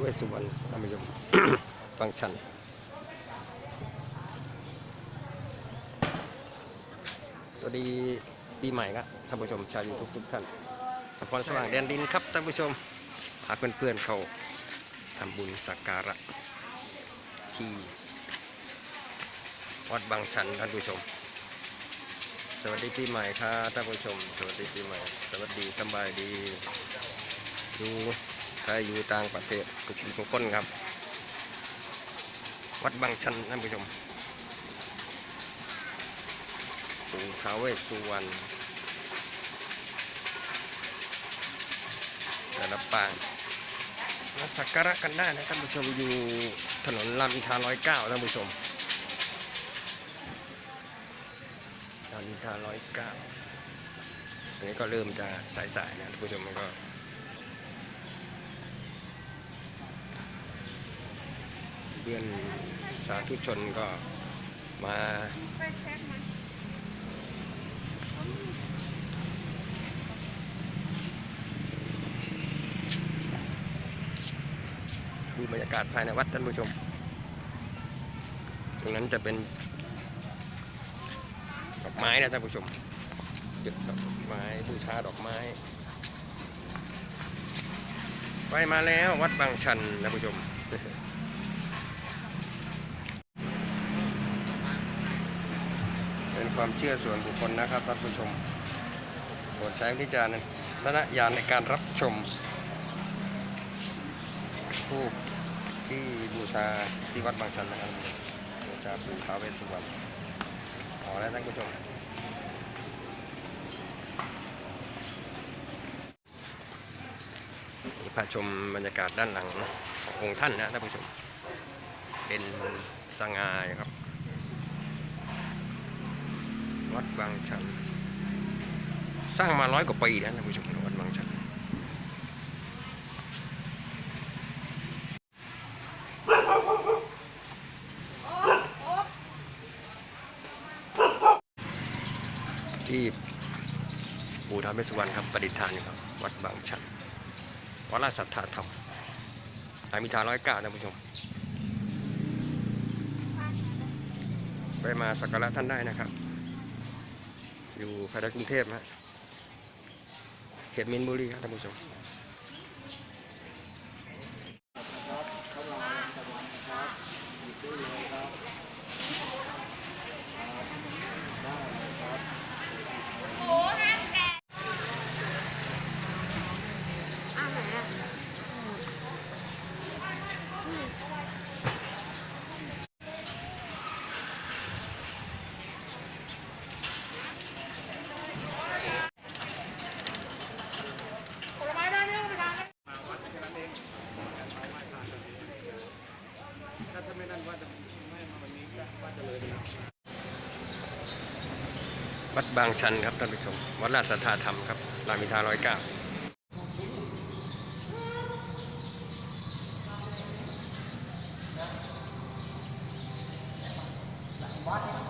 เวสสุวรรณท่านผู้ชมบางชันสวัสดีปีใหม่ครับท่านผู้ชมชาวยูทูบทุกท่านนครสว่างแดนดินครับท่านผู้ชมพาเพื่อนๆเขาทำบุญสักการะที่วัดบางชันท่านผู้ชม สวัสดีปีใหม่ครับท่านผู้ชม สวัสดีปีใหม่ สวัสดีสบายดีอ ใครอยู่ต่างประเทศทุกคนทุกคนครับ วัดบางชันท่านผู้ชมปู่ท้าวเวสสุวรรณแต่ละปางมาสักการะกันได้นะท่านผู้ชมอยู่ถนนรามอินทราร้อยเก้าท่านผู้ชมรามอินทราร้อยเก้าอันนี้ก็เริ่มจะสายๆนะท่านผู้ชมมันก็ พื่อนสาธุชนก็มาดูบรรยากาศภายในวัดท่านผู้ชม ตรงนั้นจะเป็นดอกไม้นะท่านผู้ชมจุดดอกไม้บูชาดอกไม้ไปมาแล้ววัดบางชันนะผู้ชม เป็น ความเชื่อส่วนบุคคลนะครับท่านผู้ชมโปรดใช้วิจารณญาณในการรับชมทูปที่บูชาที่วัดบางชันนะครับบูชาปู่ท้าวเวสสุวรรณขอแล้วท่านผู้ชมนี่พาชมบรรยากาศด้านหลังขององค์ท่านนะท่านผู้ชม เป็นสง่าครับ วัดบางชัน สร้างมาร้อยกว่าปีแล้วท่านผู้ชมวัดบางชันที่ปู่ทาเวสสุวรรณครับประดิษฐานอยู่ครับ วัดบางชันวัดราชสัทธาธรรมรามอินทราร้อยเก้าท่านผู้ชมไปมาสักการะท่านได้นะครับ อยู่ภายในกรุงเทพนะฮะเขตมินบุรีครับท่านผู้ชม วัดบางชันครับท่านผู้ชม วัดราชสัทธาธรรมครับรามินทาร้อยเก้าวัด